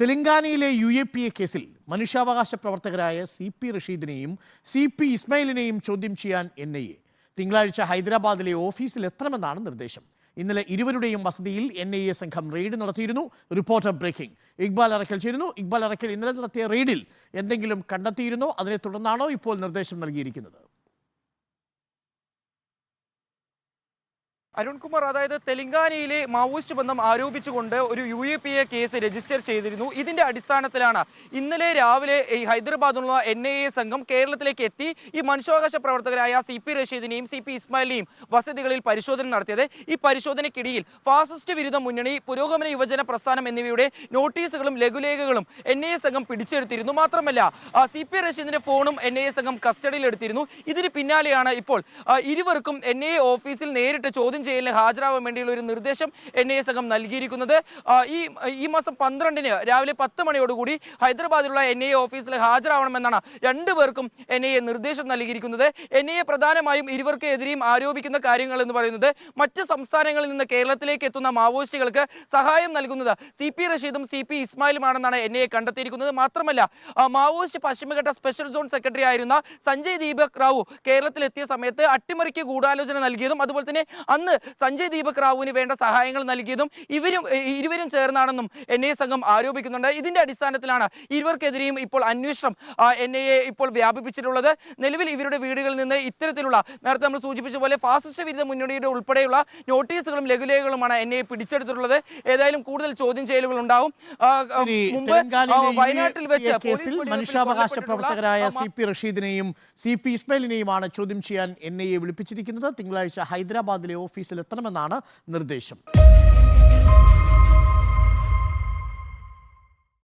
തെലങ്കാനയിലെ U A P A കേസിൽ മനുഷ്യാവകാശ പ്രവർത്തകരായ സി പി റഷീദിനെയും സി പി ഇസ്മയിലിനെയും ചോദ്യം ചെയ്യാൻ എൻ ഐ എ. തിങ്കളാഴ്ച ഹൈദരാബാദിലെ ഓഫീസിൽ എത്തണമെന്നാണ് നിർദ്ദേശം. ഇന്നലെ ഇരുവരുടെയും വസതിയിൽ എൻ ഐ എ സംഘം റെയ്ഡ് നടത്തിയിരുന്നു. Reporter breaking. ഇക്ബാൽ അറക്കൽ ചേരുന്നു. ഇക്ബാൽ അറക്കൽ ഇന്നലെ നടത്തിയ റെയ്ഡിൽ എന്തെങ്കിലും കണ്ടെത്തിയിരുന്നോ? അതിനെ തുടർന്നാണോ ഇപ്പോൾ നിർദ്ദേശം നൽകിയിരിക്കുന്നത്? അരുൺകുമാർ അതായത് തെലങ്കാനയിലെ മാവോയിസ്റ്റ് ബന്ധം ആരോപിച്ചുകൊണ്ട് ഒരു U A P A case register ചെയ്തിരുന്നു. ഇതിന്റെ അടിസ്ഥാനത്തിലാണ് ഇന്നലെ രാവിലെ ഈ ഹൈദരാബാദിലുള്ള എൻ ഐ എ സംഘം കേരളത്തിലേക്ക് എത്തി. ഈ മനുഷ്യാവകാശ പ്രവർത്തകരായ സി പി റഷീദിനെയും സി പി ഇസ്മായിലിനെയും വസതികളിൽ പരിശോധന നടത്തിയത്. ഈ പരിശോധനയ്ക്കിടയിൽ ഫാസിസ്റ്റ് വിരുദ്ധ മുന്നണി പുരോഗമന യുവജന പ്രസ്ഥാനം എന്നിവയുടെ നോട്ടീസുകളും ലഘുലേഖകളും എൻ ഐ എ സംഘം പിടിച്ചെടുത്തിരുന്നു. മാത്രമല്ല സി പി റഷീദിന്റെ ഫോണും എൻ ഐ എ സംഘം കസ്റ്റഡിയിൽ എടുത്തിരുന്നു ഇതിന് പിന്നാലെയാണ് ഇപ്പോൾ ഇരുവർക്കും എൻ ഐ എ ഓഫീസിൽ നേരിട്ട് ചോദ്യം ചെയ്യലിന് ഹാജരാവാൻ വേണ്ടിയുള്ള ഒരു നിർദ്ദേശം എൻ ഐ എ സംഘം നൽകിയിരിക്കുന്നത്. ഈ ഈ മാസം പന്ത്രണ്ടിന് രാവിലെ പത്ത് മണിയോടുകൂടി ഹൈദരാബാദിലുള്ള എൻ ഐ എ ഓഫീസിൽ ഹാജരാവണമെന്നാണ് രണ്ടുപേർക്കും എൻ ഐ എ നിർദ്ദേശം നൽകിയിരിക്കുന്നത്. എൻ ഐ എ പ്രധാനമായും ഇരുവർക്കെതിരെയും ആരോപിക്കുന്ന കാര്യങ്ങൾ എന്ന് പറയുന്നത് മറ്റ് സംസ്ഥാനങ്ങളിൽ നിന്ന് കേരളത്തിലേക്ക് എത്തുന്ന മാവോയിസ്റ്റുകൾക്ക് സഹായം നൽകുന്നത് സി പി റഷീദും സി പി ഇസ്മായിലുമാണെന്നാണ് എൻ ഐ എ കണ്ടെത്തിയിരിക്കുന്നത്. മാത്രമല്ല മാവോയിസ്റ്റ് പശ്ചിമഘട്ട സ്പെഷ്യൽ സോൺ സെക്രട്ടറി ആയിരുന്ന സഞ്ജയ് ദീപക് റാവു കേരളത്തിലെത്തിയ സമയത്ത് അട്ടിമറിക്ക് ഗൂഢാലോചന നൽകിയതും അതുപോലെ തന്നെ അന്ന് സഞ്ജയ് ദീപക് റാവുവിന് വേണ്ട സഹായങ്ങൾ നൽകിയതും ഇവരും ഇരുവരും ചേർന്നാണെന്നും എൻ ഐ എ സംഘം ആരോപിക്കുന്നുണ്ട്. ഇതിന്റെ അടിസ്ഥാനത്തിലാണ് ഇരുവർക്കെതിരെയും ഇപ്പോൾ അന്വേഷണം എൻ ഐ എ ഇപ്പോൾ വ്യാപിപ്പിച്ചിട്ടുള്ളത്. നിലവിൽ ഇവരുടെ വീടുകളിൽ നിന്ന് ഇത്തരത്തിലുള്ള നേരത്തെ നമ്മൾ സൂചിപ്പിച്ച പോലെ ഫാസിസ്റ്റ് വിരുദ്ധ മുന്നണിയുടെ ഉൾപ്പെടെയുള്ള നോട്ടീസുകളും ലഘുലേഖകളുമാണ് എൻ ഐ എ പിടിച്ചെടുത്തിട്ടുള്ളത്. ഏതായാലും കൂടുതൽ ചോദ്യം ചെയ്യലുകൾ ഉണ്ടാവും. മുമ്പ് വയനാട്ടിൽ വെച്ച് മനുഷ്യാവകാശ പ്രവർത്തകരായ സി പി റഷീദിനെയും സി പി ഇസ്മയിലിനെയുമാണ് ചോദ്യം ചെയ്യാൻ എൻ ഐ എ വിളിപ്പിച്ചിരിക്കുന്നത്. തിങ്കളാഴ്ച ഹൈദരാബാദിലെ ഓഫീസിൽ എത്തണമെന്നാണ് നിർദ്ദേശം